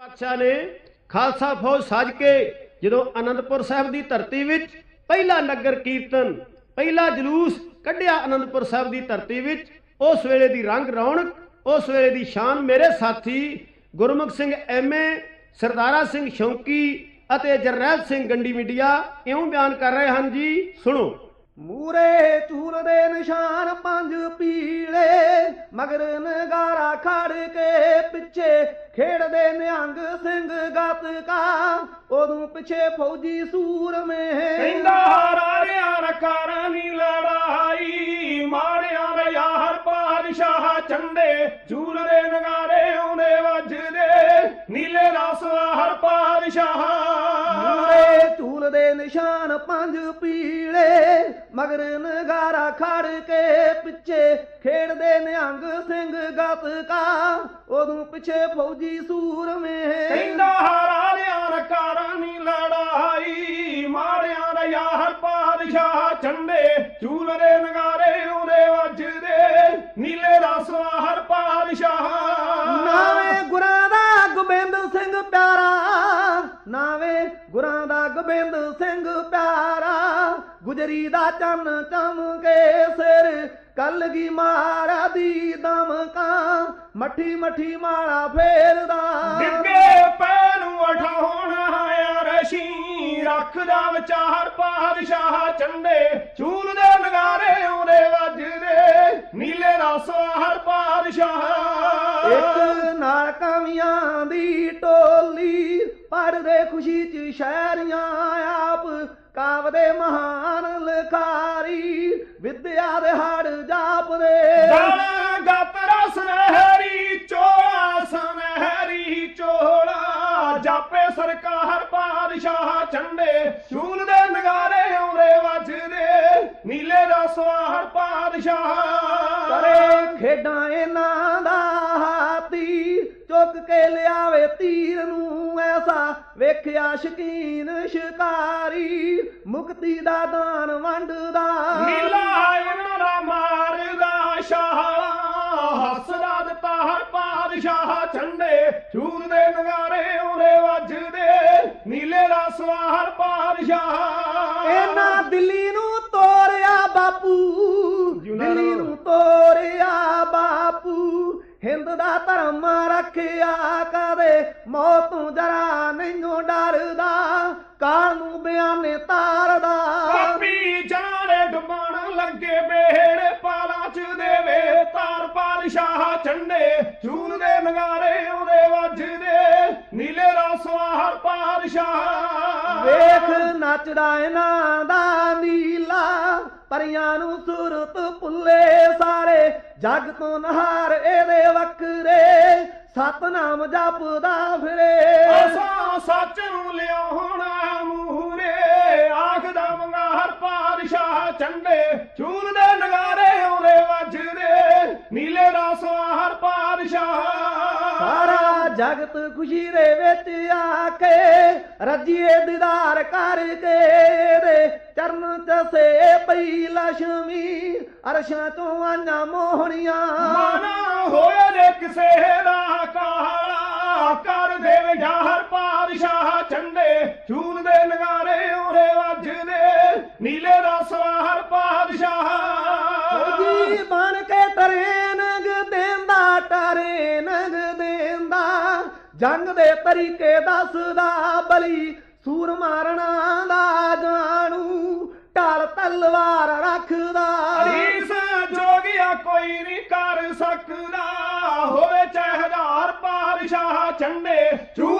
ਪਾਤਸ਼ਾਹ ਨੇ ਖਾਲਸਾ ਫੌਜ ਸਾਜ ਕੇ ਜਦੋਂ ਅਨੰਦਪੁਰ ਸਾਹਿਬ ਦੀ ਧਰਤੀ ਵਿੱਚ ਪਹਿਲਾ ਨਗਰ ਕੀਰਤਨ, ਪਹਿਲਾ ਜਲੂਸ ਕੱਢਿਆ ਅਨੰਦਪੁਰ ਸਾਹਿਬ ਦੀ ਧਰਤੀ ਵਿੱਚ, ਉਸ ਵੇਲੇ ਦੀ ਰੰਗ ਰੌਣਕ, ਉਸ ਵੇਲੇ ਦੀ ਸ਼ਾਨ ਮੇਰੇ ਸਾਥੀ ਗੁਰਮੁਖ ਸਿੰਘ ਐਮਏ ਸਰਦਾਰਾ ਸਿੰਘ ਸ਼ੌਂਕੀ ਅਤੇ ਜਰਨੈਲ ਸਿੰਘ ਗੰਡੀ ਮੀਡੀਆ ਇਉਂ ਬਿਆਨ ਕਰ ਰਹੇ ਹਨ ਜੀ, ਸੁਣੋ। ਮੂਰੇ ਚੂਰ ਦੇ ਨਿਸ਼ਾਨ ਪੰਜ ਪੀਲੇ ਮਗਰ ਨਗਾਰਾ ਖੜ ਕੇ ਪਿੱਛੇ ਖੇਡਦੇ ਨਿਹੰਗ ਸਿੰਘ ਗਤਕਾ। ਉਦੋਂ ਪਿੱਛੇ ਫੌਜੀ ਸੂਰਮੇ ਕਹਿੰਦਾ ਰਾਰਿਆਂ ਰਕਾਰਾਂ ਦੀ ਲੜਾਈ, ਮਾਰਿਆ ਦੇ ਯਾਰ ਪਾਦਸ਼ਾਹ ਚੰਡੇ ਚੂਰ ਦੇ ਨਗਾਰੇ ਆਉਂਦੇ ਵੱਜਦੇ ਨੀਲੇ ਰਸਵਾ ਹਰ ਪਾਦਸ਼ਾਹ ਮੂਰੇ ਚੂਲ ਦੇ ਨਿਸ਼ਾਨ ਪੰਜ ਪੀਲੇ ਮਗਰ ਨਗਾਰਾ ਖੜ ਕੇ ਪਿੱਛੇ ਖੇਡਦੇ ਨਿਹੰਗ ਸਿੰਘ ਗਤਕਾ। ਉਦੋਂ ਪਿੱਛੇ ਫੌਜੀ ਸੂਰਮੇ। ਕਹਿੰਦਾ ਰਾਰਿਆਂ ਰਕਾਰਾਂ ਦੀ ਲੜਾਈ ਮਾਰਿਆਂ ਦੇ ਯਾਰ ਪਾਦਸ਼ਾਹ ਚੰਡੇ ਚੂਰ ਦੇ ਨਗਾਰੇ ਗੁਜਰੀ ਦਾ ਚੰਨ ਚਮਕੇ ਸਿਰ ਕਲਗੀ ਮਾਰਾ ਦੀ ਦਮਕਾ ਮੱਠੀ ਮੱਠੀ ਮਾਲਾ ਫੇਰਦਾ। ਡਿੱਗੇ ਪੈ ਨੂੰ ਉਠਾਉਣ ਆਇਆ ਰਸ਼ੀ ਰੱਖਦਾ ਵਿਚਾਰ ਪਾਦਸ਼ਾਹ ਚੰਡੇ ਚੂਲ ਦੇ ਨਗਾਰੇ ਆਉਂਦੇ ਵੱਜਦੇ ਨੀਲੇ ਰਸਵਾ ਹਰ ਪਾਦਸ਼ਾਹ ਇੱਕ ਨਾਲ ਕਵੀਆਂ ਦੀ ਟੋਲੀ ਪੜਦੇ ਖੁਸ਼ੀ ਚ ਸ਼ਾਇਰੀਆਂ ਆਪ ਕਾਵਦੇ ਮਹਾਨ ਲਖਾਰੀ ਵਿਦਿਆ ਦੇ ਹੜ ਜਾਪਦੇ। ਗਾਣਾ ਗਾਤਰਾ ਸੁਨਹਿਰੀ ਚੋਲਾ ਸੁਨਹਿਰੀ ਚੋਲਾ ਜਾਪੇ ਸਰਕਾਰ ਪਾਦਸ਼ਾਹ ਚੰਡੇ। ਚੂਲ ਦੇ ਨਗਾਰੇ ਆਉਂਦੇ ਵੱਜਦੇ ਨੀਲੇ ਰਸਵਾ ਹਰ ਪਾਦਸ਼ਾਹ ਕਰੇ ਖੇਡਾਂ ਇਹਨਾਂ ਦਾ ਹਾਥੀ ਚੁੱਕ ਕੇ ਲਿਆਵੇ ਤੀਰ ਨੂੰ। ਐਸਾ ਵੇਖਿਆ ਸ਼ਕੀਨ ਸ਼ਿਕਾਰੀ ਮੁਕਤੀ ਦਾ ਦਾਨ ਵੰਡਦਾ। ਨੀਲਾ ਇਹਨਾਂ ਦਾ ਮਾਰਦਾ ਸ਼ਾਲਾ ਹੱਸਦਾ ਦਿੱਤਾ ਹਰ ਪਾਦਸ਼ਾਹ ਚੰਡੇ ਚੂਰ ਦੇ ਨਗਾਰੇ ਆਉਂਦੇ ਵੱਜਦੇ। ਨੀਲੇ ਰਸਵਾ ਹਰ ਪਾਦਸ਼ਾਹ ਇਹਨਾਂ ਦਿੱਲੀ ਨੂੰ ਤੋਰਿਆ ਬਾਪੂ ਦਿੱਲੀ ਨੂੰ ਤੋਰਿਆ ਬਾਪੂ। ਹਿੰਦ ਦਾ ਧਰਮ ਰੱਖਿਆ ਕਦੇ? ਮੌਤ ਤੋਂ ਜਰਾ ਨਹੀਂ ਡਰਦਾ, ਕਾਲ ਨੂੰ ਬਿਆਨੇ ਤਾਰਦਾ। ਪਾਪੀ ਜਾਣੇ ਡੁੱਬਣ ਲੱਗੇ ਬੇੜੇ, ਪਾਲਾ ਚ ਦੇਵੇ ਤਾਰ ਪਾਦਸ਼ਾਹ ਚੰਡੇ। ਚੂਰ ਦੇ ਨਗਾਰੇ ਆਉਂਦੇ ਵੱਜਦੇ, ਨੀਲੇ ਰਸਵਾ ਹਰ ਪਾਦਸ਼ਾਹ ਵੇਖ ਨੱਚਦਾ ਇਹਨਾਂ ਦਾ ਨੀਲਾ ਪਰੀਆਂ ਨੂੰ ਸੁਰਤ ਭੁੱਲੇ ਸਾਰੇ। ਜੱਗ ਤੋਂ ਨਹਾਰ ਇਹਦੇ ਵਕਰੇ ਸਤਨਾਮ ਜਪਦਾ ਫਿਰੇ। ਅਸਾਂ ਸੱਚ ਨੂੰ ਲਿਆਉਣਾ ਮੂਹਰੇ ਆਖਦਾ ਮੰਗਾ ਹਰ ਪਾਦਸ਼ਾਹ ਚੰਡੇ ਚੂਲ ਦੇ ਨਗਾਰੇ ਆਉਂਦੇ ਵੱਜਦੇ ਨੀਲੇ ਰਸਵਾ ਹਰ ਪਾਦਸ਼ਾਹ ਜਗਤ ਖੁਸ਼ੀ ਦੇ ਵਿੱਚ ਆ ਕੇ ਰੱਜੀਏ ਦੀਦਾਰ ਕਰਕੇ ਦੇ। ਚਰਨ ਚ ਪਈ ਲక్ష్ਮੀ ਅਰਸ਼ਾਂ ਤੋਂ ਆਈਆਂ ਮੋਹਣੀਆਂ। ਮਾਨਾ ਹੋਇਆ ਜੇ ਕਿਸੇ ਦਾ ਕਾਲਾ ਕਰ ਦੇਵੇ ਹਰ ਪਾਦਸ਼ਾਹ ਚੰਡੇ ਚੂਲ ਦੇ ਨਗਾਰੇ ਆਉਂਦੇ ਵੱਜਦੇ ਨੀਲੇ ਦਾ ਸਵਾਹਰ ਪਾਦਸ਼ਾਹ ਜੰਗ ਦੇ ਤਰੀਕੇ ਦੱਸਦਾ ਬਲੀ ਸੂਰ ਮਾਰਨਾ ਦਾ ਜਾਣੂ, ਢਾਲ ਤਲਵਾਰ ਰੱਖਦਾ। ਰੀਸ ਜੋਗਿਆ ਕੋਈ ਨਹੀਂ ਕਰ ਸਕਦਾ, ਹੋਵੇ ਚਾਹੇ ਹਜ਼ਾਰ ਪਾਦਸ਼ਾਹ ਚੰਡੇ ਚੂਲ